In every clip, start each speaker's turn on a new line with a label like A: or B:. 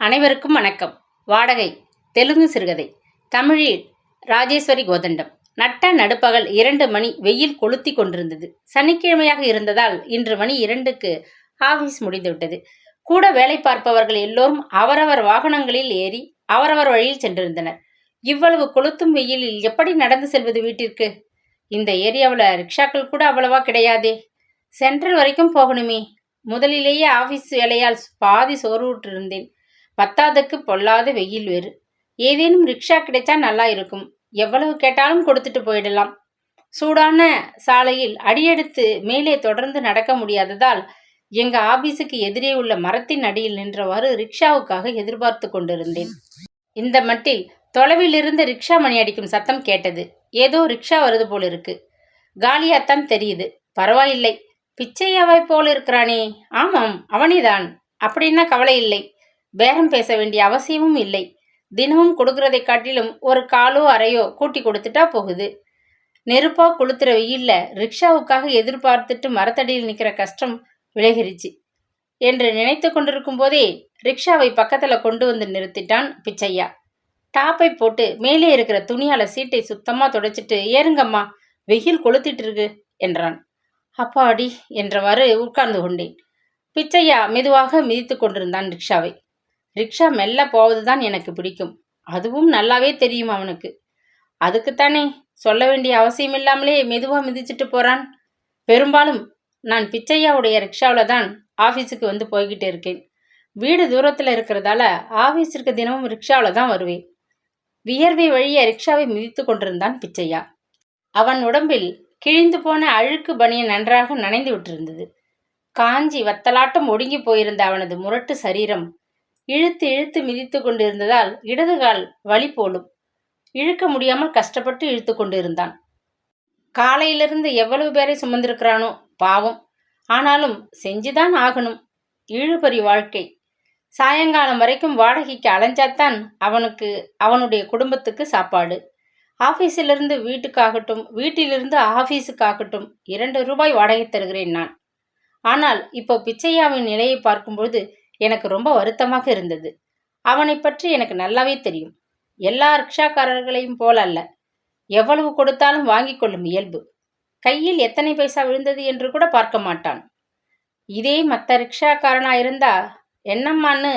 A: அனைவருக்கும் வணக்கம். வாடகை தெலுங்கு சிறுகதை தமிழில் ராஜேஸ்வரி கோதண்டம். நட்ட நடுப்பகல் இரண்டு மணி வெயில் கொளுத்தி கொண்டிருந்தது. சனிக்கிழமையாக இருந்ததால் இன்று மணி இரண்டுக்கு ஆபீஸ் முடிந்துவிட்டது. கூட வேலை பார்ப்பவர்கள் எல்லோரும் அவரவர் வாகனங்களில் ஏறி அவரவர் வழியில் சென்றிருந்தனர். இவ்வளவு கொளுத்தும் வெயிலில் எப்படி நடந்து செல்வது வீட்டிற்கு? இந்த ஏரியாவில் ரிக்ஷாக்கள் கூட அவ்வளவா கிடையாதே. சென்ட்ரல் வரைக்கும் போகணுமே. முதலிலேயே ஆஃபீஸ் வேலையால் பாதி சோர்வுற்றிருந்தேன். பத்தாததுக்கு பொல்லாத வெயில் வேறு. ஏதேனும் ரிக்ஷா கிடைச்சா நல்லா இருக்கும். எவ்வளவு கேட்டாலும் கொடுத்துட்டு போயிடலாம். சூடான சாலையில் அடியெடுத்து மேலே தொடர்ந்து நடக்க முடியாததால் எங்க ஆபீஸுக்கு எதிரே உள்ள மரத்தின் அடியில் நின்றவாறு ரிக்ஷாவுக்காக எதிர்பார்த்து கொண்டிருந்தேன். இந்த மட்டில் தொலைவில் இருந்து ரிக்ஷா மணி அடிக்கும் சத்தம் கேட்டது. ஏதோ ரிக்ஷா வருது போல இருக்கு. காலியாத்தான் தெரியுது. பரவாயில்லை. பிச்சையாவாய் போல இருக்கிறானே. ஆமாம் அவனேதான். அப்படின்னா கவலை இல்லை. பேரம் பேச வேண்டிய அவசியமும் இல்லை. தினமும் கொடுக்கறதை காட்டிலும் ஒரு காலோ அறையோ கூட்டி கொடுத்துட்டா போகுது. நெருப்பா கொளுத்துற வெயில்ல ரிக்ஷாவுக்காக எதிர்பார்த்துட்டு மரத்தடியில் நிற்கிற கஷ்டம் விலகிருச்சு. என்று நினைத்து கொண்டிருக்கும் போதே ரிக்ஷாவை பக்கத்தில் கொண்டு வந்து நிறுத்திட்டான் பிச்சையா. டாப்பை போட்டு மேலே இருக்கிற துணியால சீட்டை சுத்தமாக துடைச்சிட்டு ஏறுங்கம்மா வெயில் கொளுத்திட்டு இருக்கு என்றான். அப்பாடி என்றவாறு உட்கார்ந்து கொண்டேன். பிச்சையா மெதுவாக மிதித்து கொண்டிருந்தான் ரிக்ஷாவை. ரிக்ஷா மெல்ல போவது தான் எனக்கு பிடிக்கும். அதுவும் நல்லாவே தெரியும் அவனுக்கு. அதுக்குத்தானே சொல்ல வேண்டிய அவசியம் இல்லாமலே மெதுவாக மிதிச்சிட்டு போகிறான் பெரும்பாலும் நான் பிச்சையாவுடைய ரிக்ஷாவில் தான் ஆஃபீஸுக்கு வந்து போய்கிட்டு இருக்கேன். வீடு தூரத்தில் இருக்கிறதால ஆஃபீஸிற்கு தினமும் ரிக்ஷாவில் தான் வருவேன். வியர்வை வழிய ரிக்ஷாவை மிதித்து கொண்டிருந்தான் பிச்சையா. அவன் உடம்பில் கிழிந்து போன அழுக்கு பனியன் நன்றாக நனைந்து விட்டிருந்தது. காஞ்சி வத்தலாட்டம் ஒடுங்கி போயிருந்த அவனது முரட்டு சரீரம் இழுத்து இழுத்து மிதித்து கொண்டிருந்ததால் இடது கால் வலி போலும். இழுக்க முடியாமல் கஷ்டப்பட்டு இழுத்து கொண்டிருந்தான். காலையிலிருந்து எவ்வளவு பேரை சுமந்திருக்கிறானோ? பாவம். ஆனாலும் செஞ்சுதான் ஆகணும். இழுபறி வாழ்க்கை. சாயங்காலம் வரைக்கும் வாடகைக்கு அலைஞ்சாத்தான் அவனுக்கு அவனுடைய குடும்பத்துக்கு சாப்பாடு. ஆஃபீஸிலிருந்து வீட்டுக்காகட்டும் வீட்டிலிருந்து ஆஃபீஸுக்காகட்டும் இரண்டு ரூபாய் வாடகை தருகிறேன் நான். ஆனால் இப்போ பிச்சையாவின் நிலையை பார்க்கும்பொழுது எனக்கு ரொம்ப வருத்தமாக இருந்தது. அவனை பற்றி எனக்கு நல்லாவே தெரியும். எல்லா ரிக்ஷாக்காரர்களையும் போல அல்ல. எவ்வளவு கொடுத்தாலும் வாங்கி கொள்ளும் இயல்பு. கையில் எத்தனை பைசா விழுந்தது என்று கூட பார்க்க மாட்டான். இதே மற்ற ரிக்ஷாக்காரனா இருந்தா என்னம்மான்னு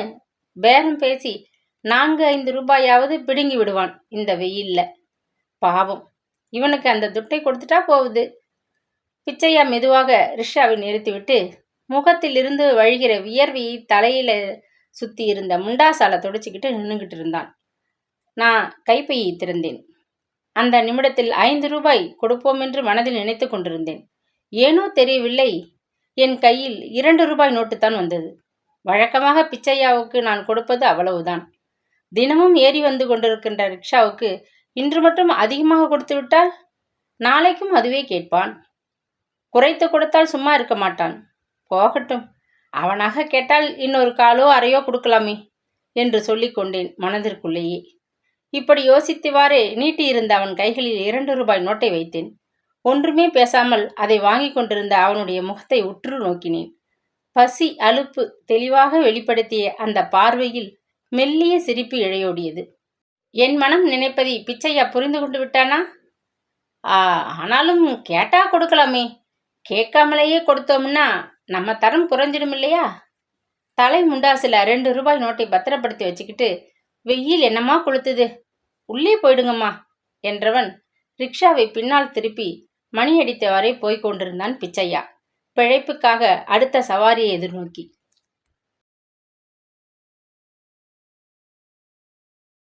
A: பேரம் பேசி நான்கு ஐந்து ரூபாயாவது பிடுங்கி விடுவான் இந்த வெயில்ல. பாவம். இவனுக்கு அந்த துட்டை கொடுத்துட்டா போகுது. பிச்சையா மெதுவாக ரிக்ஷாவை நிறுத்திவிட்டு முகத்திலிருந்து வழிகிற வியர்வையை தலையில சுத்தி இருந்த முண்டாசாலை துடைச்சிக்கிட்டு நின்றுகிட்டு இருந்தான். நான் கைப்பையை திறந்தேன். அந்த நிமிடத்தில் ஐந்து ரூபாய் கொடுப்போம் என்று மனதில் நினைத்து கொண்டிருந்தேன். ஏனோ தெரியவில்லை. என் கையில் இரண்டு ரூபாய் நோட்டு தான் வந்தது. வழக்கமாக பிச்சையாவுக்கு நான் கொடுப்பது அவ்வளவுதான். தினமும் ஏறி வந்து கொண்டிருக்கின்ற ரிக்ஷாவுக்கு இன்று மட்டும் அதிகமாக கொடுத்து விட்டால்? நாளைக்கும் அதுவே கேட்பான். குறைத்து கொடுத்தால் சும்மா இருக்க மாட்டான். போகட்டும். அவனாக கேட்டால் இன்னொரு காலோ அறையோ கொடுக்கலாமே என்று சொல்லிக்கொண்டேன் மனதிற்குள்ளேயே. இப்படி யோசித்தவாறே நீட்டியிருந்த அவன் கைகளில் இரண்டு ரூபாய் நோட்டை வைத்தேன். ஒன்றுமே பேசாமல் அதை வாங்கி கொண்டிருந்த அவனுடைய முகத்தை உற்று நோக்கினேன். பசி அலுப்பு தெளிவாக வெளிப்படுத்திய அந்த பார்வையில் மெல்லிய சிரிப்பு இழையோடியது. என் மனம் நினைப்பதை பிச்சையா புரிந்து கொண்டு விட்டானா? ஆனாலும் கேட்டா கொடுக்கலாமே. கேட்காமலேயே கொடுத்தோம்னா நம்ம தரம் குறைஞ்சிடும் இல்லையா? தலை முண்டாசில் ரெண்டு ரூபாய் நோட்டை பத்திரப்படுத்தி வச்சுக்கிட்டு வெயில் என்னம்மா கொளுத்துது? உள்ளே போயிடுங்கம்மா என்றவன் ரிக்ஷாவை பின்னால் திருப்பி மணி அடித்தவாறே போய்க் கொண்டிருந்தான் பிச்சையா. பிழைப்புக்காக அடுத்த சவாரியை எதிர்நோக்கி.